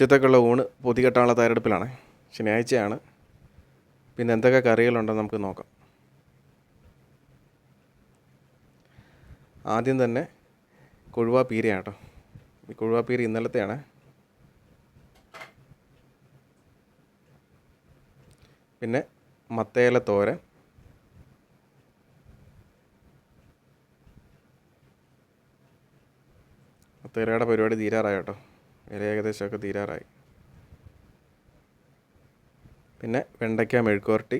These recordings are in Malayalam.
ഉച്ചത്തേക്കുള്ള ഊണ് പൊതികെട്ടാനുള്ള തയ്യാറെടുപ്പിലാണ്. ശനിയാഴ്ചയാണ്. പിന്നെ എന്തൊക്കെ കറികളുണ്ടെന്ന് നമുക്ക് നോക്കാം. ആദ്യം തന്നെ കൊഴുവാ പീരയാണ് കേട്ടോ ഈ കൊഴുവാ പീര ഇന്നലത്തെയാണ്. പിന്നെ മത്തേല തോരൻ. മത്തയിലയുടെ പരിപാടി തീരാറായി കേട്ടോ. ഇല ഏകദേശമൊക്കെ തീരാറായി. പിന്നെ വെണ്ടയ്ക്ക മെഴുക്കുവരട്ടി.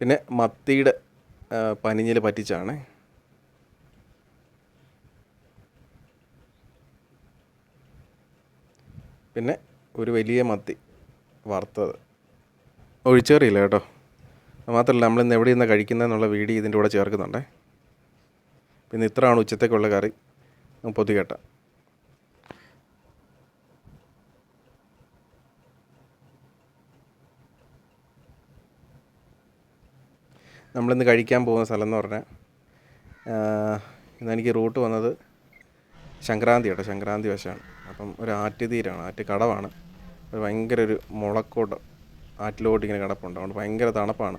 പിന്നെ മത്തിയുടെ പനിഞ്ഞിൽ പറ്റിച്ചാണ്. പിന്നെ ഒരു വലിയ മത്തി വറുത്തത്. ഒഴിച്ചേറിയില്ല കേട്ടോ. മാത്രമല്ല നമ്മളിന്ന് എവിടെ നിന്നാണ് കഴിക്കുന്നതെന്നുള്ള വീഡിയോ ഇതിന്റെ കൂടെ ചേർക്കുന്നുണ്ടേ. പിന്നെ ഇത്രയാണ് ഉച്ചത്തേക്കുള്ള കറി. പൊതികേട്ട നമ്മളിന്ന് കഴിക്കാൻ പോകുന്ന സ്ഥലം എന്ന് പറഞ്ഞാൽ ഇന്ന് എനിക്ക് റൂട്ട് വന്നത് സംക്രാന്തി കേട്ടോ. സംക്രാന്തി വശമാണ്. അപ്പം ഒരു ആറ്റുതീരാണ് ആറ്റ് കടവാണ് ഭയങ്കര ഒരു മുളക്കോട്ട് ആറ്റിലോട്ട് ഇങ്ങനെ കിടപ്പുണ്ട്. അതുകൊണ്ട് ഭയങ്കര തണുപ്പാണ്.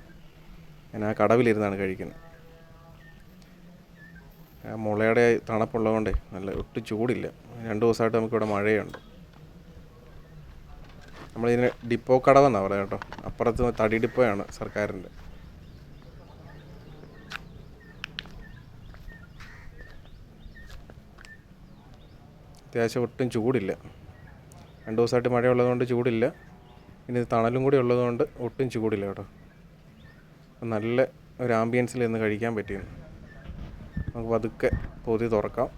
ഞാൻ ആ കടവിലിരുന്നാണ് കഴിക്കുന്നത്. ആ മുളയുടെ തണുപ്പുള്ളതുകൊണ്ടേ നല്ല ഒട്ടും ചൂടില്ല. രണ്ട് ദിവസമായിട്ട് നമുക്കിവിടെ മഴയുണ്ട്. നമ്മളിതിന് ഡിപ്പോ കടവെന്നാണ് പറയുക കേട്ടോ. അപ്പുറത്ത് തടി ഡിപ്പോയാണ് സർക്കാരിന്റെ. അത്യാവശ്യം ഒട്ടും ചൂടില്ല. രണ്ട് ദിവസമായിട്ട് മഴ ഉള്ളതുകൊണ്ട് ചൂടില്ല. ഇനി തണലും കൂടി ഉള്ളതുകൊണ്ട് ഒട്ടും ചൂടില്ല കേട്ടോ. നല്ല ഒരു ആംബിയൻസിൽ നിന്ന് കഴിക്കാൻ പറ്റിയിരുന്നു നമുക്ക് പതുക്കെ പൊതി തുറക്കാം.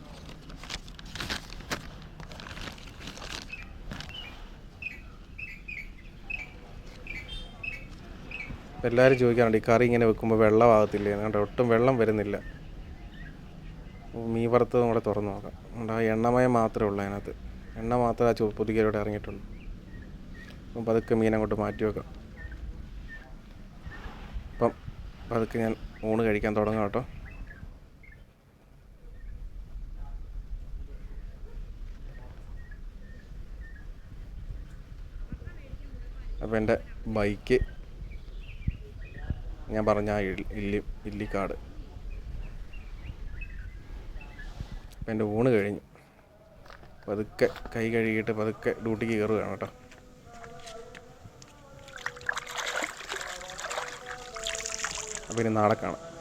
എല്ലാവരും ചോദിക്കാറുണ്ട് ഈ കറി ഇങ്ങനെ വെക്കുമ്പോൾ വെള്ളമാകത്തില്ലേ? അതുകൊണ്ട് ഒട്ടും വെള്ളം വരുന്നില്ല. മീൻ വറുത്തതും കൂടെ തുറന്ന് നോക്കാം. അതുകൊണ്ട് ആ എണ്ണമയം മാത്രമേ ഉള്ളൂ അതിനകത്ത്. എണ്ണ മാത്രമേ ആ ചോ പൊതിക്കലോടെ ഇറങ്ങിയിട്ടുള്ളൂ. അപ്പം പതുക്കെ മീൻ അങ്ങോട്ട് മാറ്റി വെക്കാം അപ്പം പതുക്കെ ഞാൻ ഊണ് കഴിക്കാൻ തുടങ്ങാം കേട്ടോ. അപ്പോൾ എന്റെ ബൈക്ക് ഞാൻ പറഞ്ഞ ആ ഇല്ലി ഇല്ലിക്കാട്. അപ്പം എന്റെ ഊണ് കഴിഞ്ഞു. പതുക്കെ കൈ കഴുകിയിട്ട് പതുക്കെ ഡ്യൂട്ടിക്ക് കയറുകയാണ് കേട്ടോ. അപ്പോൾ ഇനി നാളെ കാണാം.